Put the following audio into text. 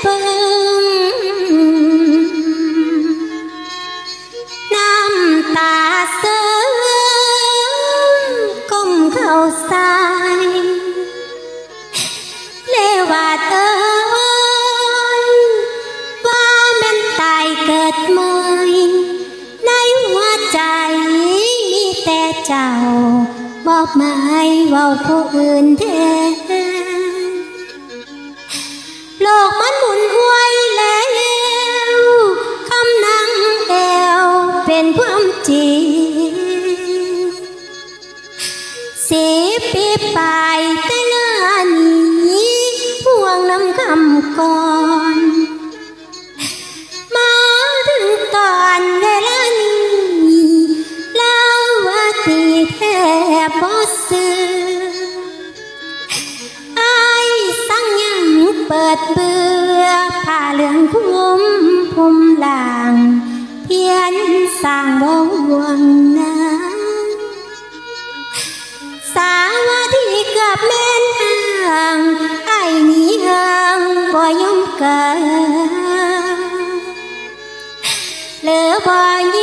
เปิงน้ำตาเสื่ อมก้มายว่าแม่นตายเกิดใหม่ในหัวใจมีแต่เจ้าบอกไม่เว่าผู้อื่นแทนโลกมันหมุนห้วยแล้วคำนั่งแอวเป็นความจริงสิบปีไปแต่งานนี้ห่วงน้ำคำก่อน แบบบ่ซื้อไอ้สั่งยังเปิดเบือผ้าเหลืองคุ้มผมหลางเพียนสร้างบ่วงนาสาวาที่เกือบแม่นห่างไอ้นี้ห่างบ่ยอมเกินเหลือบ่ย